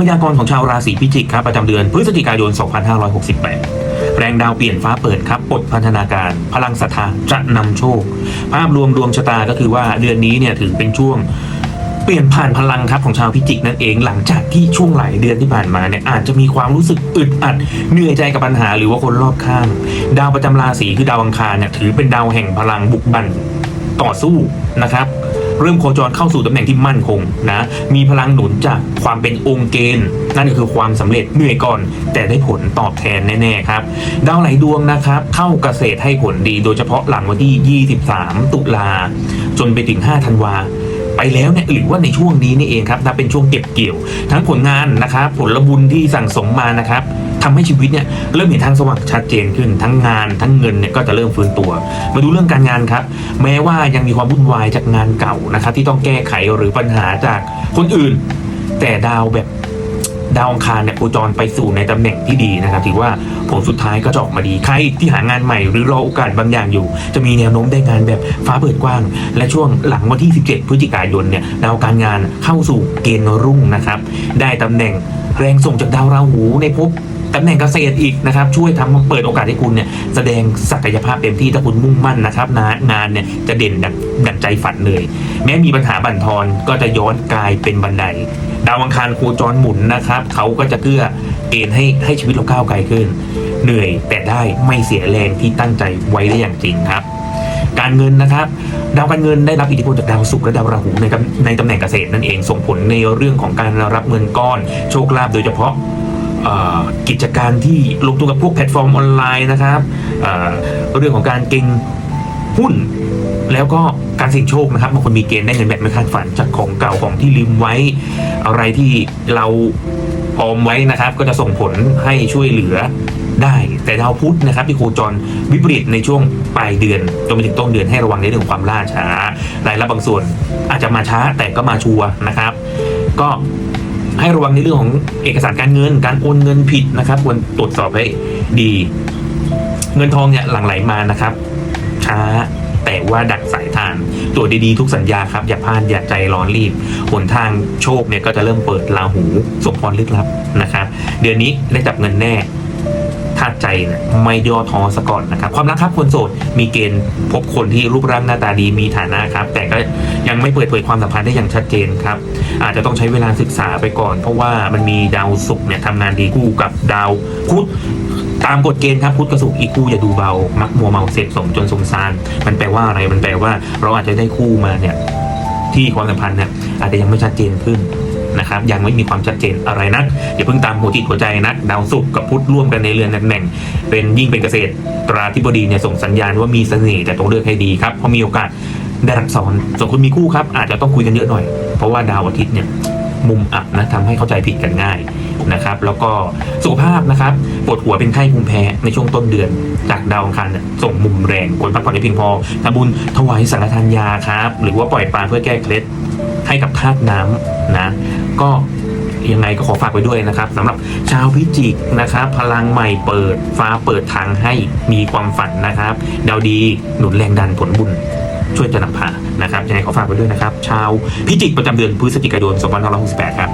พยากรณ์ของชาวราศีพิจิกครับประจำเดือนพฤศจิกายน 2568 แรงดาวเปลี่ยนฟ้าเปิดครับปลดพันธนาการ พลังศรัทธาจะนำโชค ภาพรวมดวงชะตาก็คือว่าเดือนนี้เนี่ยถือเป็นช่วงเปลี่ยนผ่านพลังครับของชาวพิจิกนั่นเองหลังจากที่ช่วงหลายเดือนที่ผ่านมาเนี่ยอาจจะมีความรู้สึกอึดอัดเหนื่อยใจกับปัญหาหรือว่าคนรอบข้าง ดาวประจำราศีคือดาวอังคารเนี่ยถือเป็นดาวแห่งพลังบุกบันต่อสู้นะครับ เริ่มโคจรเข้าสู่ตำแหน่งที่มั่นคงนะมีพลังหนุนจากความเป็นองค์เกณฑ์ นั่นก็คือความสำเร็จเหนื่อยก่อน แต่ได้ผลตอบแทนแน่ๆครับ ดาวไหลดวงนะครับเข้าเกษตรให้ผลดี โดยเฉพาะหลังวันที่ 23 ตุลา จนไปถึง 5 ธันวาไปแล้วเนี่ยหรือว่าในช่วงนี้นี่เองครับนับเป็นช่วงเก็บเกี่ยว ทั้งผลงานนะครับผลบุญที่สั่งสมมานะครับ ทำให้ชีวิตเนี่ยเริ่มเห็นทางสว่างชัดเจนขึ้น ทั้งงานทั้งเงินเนี่ยก็จะเริ่มฟื้นตัว มาดูเรื่องการงานครับ แม้ว่ายังมีความวุ่นวายจากงานเก่านะครับที่ต้องแก้ไขหรือปัญหาจากคนอื่น แต่ดาวแบบดาวองคารเนี่ยโคจรไปสู่ในตำแหน่งที่ดีนะครับถือว่าผลสุดท้ายก็จะออกมาดีใครที่หางานใหม่หรือรอโอกาสบางอย่างอยู่ จะมีแนวโน้มได้งานแบบฟ้าเปิดกว้าง และช่วงหลังวันที่ 17 พฤศจิกายนเนี่ยดาวการงานเข้าสู่เกณฑ์รุ่งนะครับ ได้ตำแหน่งแรงส่งจากดาวราหูในภพ ตำแหน่งเกษตรอีกนะครับ ช่วยทำเปิดโอกาสให้คุณเนี่ยแสดงศักยภาพเต็มที่ถ้าคุณมุ่งมั่นนะครับ งานงานเนี่ยจะเด่นดังดังใจฝันเลย แม้มีปัญหาบั่นทอนก็จะย้อนกลายเป็นบันไดดาวอังคารโคจรหมุนนะครับเขาก็จะเกื้อเกณฑ์ให้ให้ชีวิตเราก้าวไกลขึ้น เหนื่อยแต่ได้ไม่เสียแรงที่ตั้งใจไว้ได้อย่างจริงครับ การเงินนะครับ ดาวการเงินได้รับอิทธิพลจากดาวศุกร์และดาวราหูในตำในตำแหน่งเกษตรนั่นเองส่งผลในเรื่องของการรับเงินก้อนโชคลาภโดยเฉพาะ กิจการที่ลงตัวกับพวกแพลตฟอร์มออนไลน์นะครับเเรื่องของการเก็งหุ้น แล้วก็การเสี่ยงโชคนะครับบางคนมีเกณฑ์ได้เงินแบบไม่คาดฝันจากของเก่าของที่ลืมไว้ อะไรที่เราออมไว้นะครับ ก็จะส่งผลให้ช่วยเหลือได้ แต่ดาวพุธนะครับที่โคจรวิปริตในช่วงปลายเดือนจนไปถึงต้นเดือนให้ระวังในเรื่องของความล่าช้ารายรับบางส่วนอาจจะมาช้าแต่ก็มาชัวนะครับ ก็ ให้ระวังในเรื่องของเอกสารการเงิน การโอนเงินผิดนะครับควรตรวจสอบให้ดี เงินทองเนี่ยหลั่งไหลมานะครับ ช้าแต่ว่าดักสายทานตรวจดีๆทุกสัญญาครับ อย่าพลาดอย่าใจร้อนรีบหนทางโชคเนี่ยก็จะเริ่มเปิดลาหูสมพรลึกลับนะครับ เดือนนี้ได้จับเงินแน่ ถ้าใจเนี่ยไม่ย่อท้อซะก่อนนะครับ ความรักครับคนโสดมีเกณฑ์พบคนที่รูปร่างหน้าตาดีมีฐานะครับ แต่ก็ยังไม่เปิดเผยความสัมพันธ์ได้อย่างชัดเจนครับ อาจจะต้องใช้เวลาศึกษาไปก่อน เพราะว่ามันมีดาวศุกร์เนี่ยทำงานดีคู่กับดาวพุธตามกฎเกณฑ์ครับพุทธกระสุกอีกคู่อย่าดูเบา มักมัวเมาเสพสมจนสมซานมันแปลว่าอะไรมันแปลว่า เราอาจจะได้คู่มาเนี่ยที่ความสัมพันธ์เนี่ยอาจจะยังไม่ชัดเจนขึ้น นะครับยังไม่มีความชัดเจนอะไรนักอย่าเพิ่งตามหัวจิตหัวใจนักดาวศุกร์กับพุธร่วมกันในเรือนตำแหน่ง เป็นยิ่งเป็นเกษตรตราธิบดีเนี่ยส่งสัญญาณว่ามีเสน่ห์แต่ต้องเลือกให้ดีครับเพราะมีโอกาสได้รักซ้อนส่วนคนมีคู่ครับ อาจจะต้องคุยกันเยอะหน่อย เพราะว่าดาวอาทิตย์เนี่ยมุมอับนะทำให้เข้าใจผิดกันง่ายนะครับ แล้วก็สุขภาพนะครับปวดหัวเป็นไข้ภูมิแพ้ในช่วงต้นเดือน จากดาวอังคารส่งมุมแรงควรพักผ่อนให้เพียงพอทำบุญถวายสังฆทานยาครับ หรือว่าปล่อยปลาเพื่อแก้เคล็ด ให้กับธาตุน้ำนะ ก็ยังไงก็ขอฝากไว้ด้วยนะครับสำหรับชาวพิจิกนะครับ พลังใหม่เปิดฟ้าเปิดทางให้มีความฝันนะครับดาวดีหนุนแรงดันผลบุญช่วยจะนำพานะครับยังไงขอฝากไว้ด้วยนะครับ ชาวพิจิกประจำเดือนพฤศจิกายน2568 ครับ